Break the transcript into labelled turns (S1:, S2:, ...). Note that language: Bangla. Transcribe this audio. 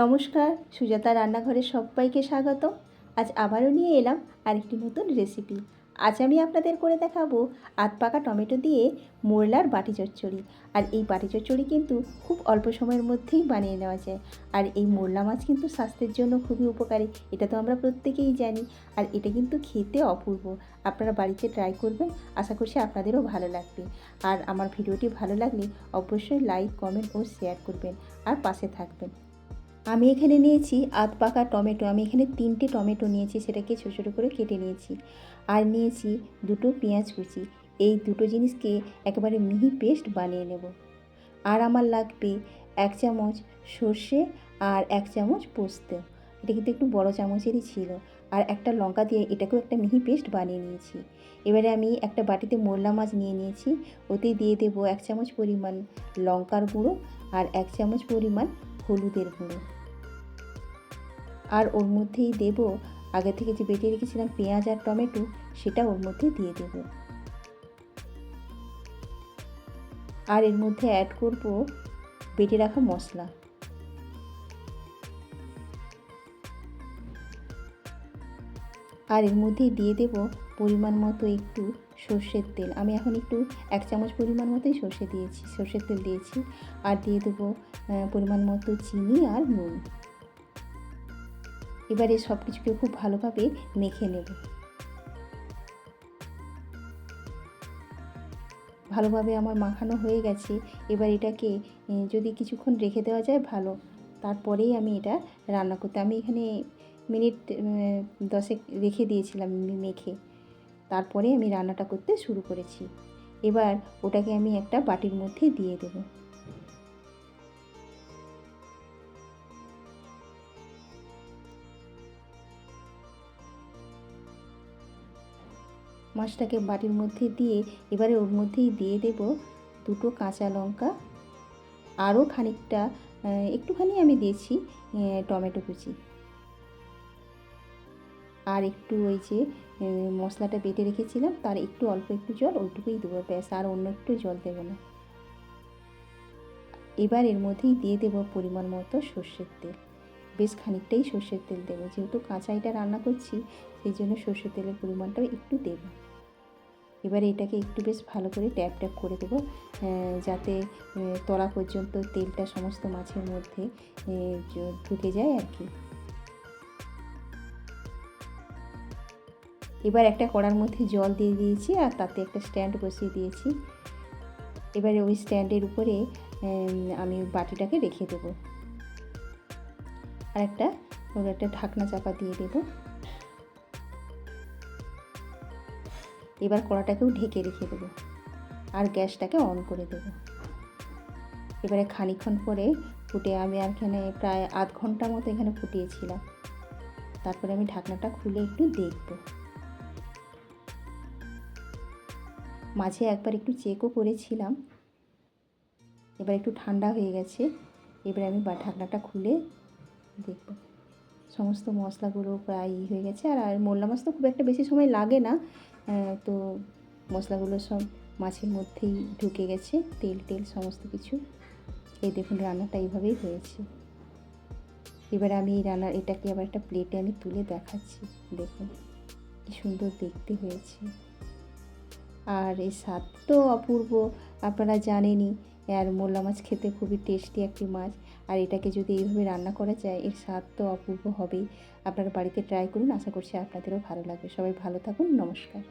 S1: নমস্কার, সুজাতা রান্নাঘরে সবাইকে স্বাগত। আজ আবারও নিয়ে এলাম আরেকটি নতুন রেসিপি আজ আমি আপনাদের করে দেখাবো আধ পাকা টমেটো দিয়ে মোরলার বাটি চচ্চড়ি। আর এই বাটি চচ্চড়ি কিন্তু খুব অল্প সময়ের মধ্যেই বানিয়ে নেওয়া যায়। আর এই মোরলা মাছ কিন্তু স্বাস্থ্যের জন্য খুবই উপকারী, এটা তো আমরা প্রত্যেকেই জানি। আর এটা কিন্তু খেতে অপূর্ব। আপনারা বাড়িতে ট্রাই করবেন, আশা করছি আপনাদেরও ভালো লাগবে। আর আমার ভিডিওটি ভালো লাগলে অবশ্যই লাইক কমেন্ট ও শেয়ার করবেন। আর পাশে থাকবেন। আমি এখানে নিয়েছি আধ পাকা টমেটো। আমি এখানে তিনটে টমেটো নিয়েছি, সেটাকে ছোটো ছোটো করে কেটে নিয়েছি। আর নিয়েছি দুটো পেঁয়াজ কুচি। এই দুটো জিনিসকে একেবারে মিহি পেস্ট বানিয়ে নেব। আর আমার লাগবে এক চামচ সর্ষে আর এক চামচ পোস্ত। এটা কিন্তু একটু বড় চামচেরই ছিল। আর একটা লঙ্কা দিয়ে এটাকেও একটা মিহি পেস্ট বানিয়ে নিয়েছি। এবারে আমি একটা বাটিতে মোরলা মাছ নিয়ে নিয়েছি। ওতে দিয়ে দেবো এক চামচ পরিমাণ লঙ্কার গুঁড়ো আর এক চামচ পরিমাণ হলুদের গুঁড়ো। আর ওর মধ্যেই দেব, আগে থেকে যে বেটে রেখেছিলাম পেঁয়াজ আর টমেটো, সেটা ওর মধ্যে দিয়ে দেব। আর এর মধ্যে অ্যাড করব বেটে রাখা মশলা। আর এর মধ্যেই দিয়ে দেব পরিমাণ মতো একটু সর্ষের তেল। আমি এখন একটু এক চামচ পরিমাণ মতোই সর্ষে দিয়েছি, সর্ষের তেল দিয়েছি। আর দিয়ে দেবো পরিমাণ মতো চিনি আর নুন। এবারে সব কিছুকে খুব ভালোভাবে মেখে নেব। ভালোভাবে আমার মাখানো হয়ে গেছে। এবার এটাকে যদি কিছুক্ষণ রেখে দেওয়া যায় ভালো। তারপরেই আমি এটা রান্না করতে, আমি এখানে মিনিট দশেক রেখে দিয়েছিলাম মেখে। তারপরে আমি রান্নাটা করতে শুরু করেছি। এবার ওটাকে আমি একটা বাটির মধ্যে দিয়ে দেবো। মাছটাকে বাটির মধ্যে দিয়ে, এবারে ওর মধ্যেই দিয়ে দেব দুটো কাঁচা লঙ্কা। আরও খানিকটা একটুখানি আমি দিয়েছি টমেটো কুচি। আর একটু ওই যে মশলাটা বেটে রেখেছিলাম, তার একটু অল্প একটু জল, ওইটুকুই দেবো, ব্যাস, আর অন্য একটু জল দেবো না। এবার এর মধ্যেই দিয়ে দেবো পরিমাণ মতো সর্ষের তেল। বেশ খানিকটাই সর্ষের তেল দেবো, যেহেতু কাঁচা এটা রান্না করছি, সেই জন্য সর্ষের তেলের পরিমাণটাও একটু দেবো। এবারে এটাকে একটু বেশ ভালো করে ট্যাপ ট্যাপ করে দেবো যাতে তলা পর্যন্ত তেলটা সমস্ত মাছের মধ্যে ঢুকে যায় আর কি। এবার একটা কড়ার মধ্যে জল দিয়ে দিয়েছি আর তাতে একটা স্ট্যান্ড বসিয়ে দিয়েছি। এবারে ওই স্ট্যান্ডের উপরে আমি বাটিটাকে রেখে দেবো। আর একটা ওর একটা ঢাকনা চাপা দিয়ে দেবো। এবার কড়াটাকেও ঢেকে রেখে দেবো আর গ্যাসটাকে অন করে দেবো। এবারে খানিক্ষণ পরে ফুটে আমি আর এখানে প্রায় আধ ঘণ্টা মতো এখানে ফুটিয়েছিলাম। তারপরে আমি ঢাকনাটা খুলে একটু দেখব। মাঝে একবার একটু চেকও করেছিলাম। এবার একটু ঠান্ডা হয়ে গেছে। এবার আমি ঢাকনাটা খুলে দেখব। সমস্ত মশলাগুলো প্রায় হয়ে গেছে। আর মোল্লা মাছ তো খুব একটা বেশি সময় লাগে না। তো মশলাগুলো সব মাছের মধ্যেই ঢুকে গেছে, তেল টেল সমস্ত কিছু। এই দেখুন, রান্নাটা এইভাবেই হয়েছে। এবার আমি এই রান্নার, এটাকে আবার একটা প্লেটে আমি তুলে দেখাচ্ছি। দেখুন, কি সুন্দর দেখতে হয়েছে। আর এই স্বাদ তো অপূর্ব। আপনারা জানেনই আর মোল্লা মাছ খেতে খুবই টেস্টি একটি মাছ। আর এটাকে যদি এইভাবে রান্না করা যায়, এর স্বাদ তো অপূর্ব হবেই। আপনারা বাড়িতে ট্রাই করুন, আশা করছি আপনাদেরও ভালো লাগবে। সবাই ভালো থাকুন, নমস্কার।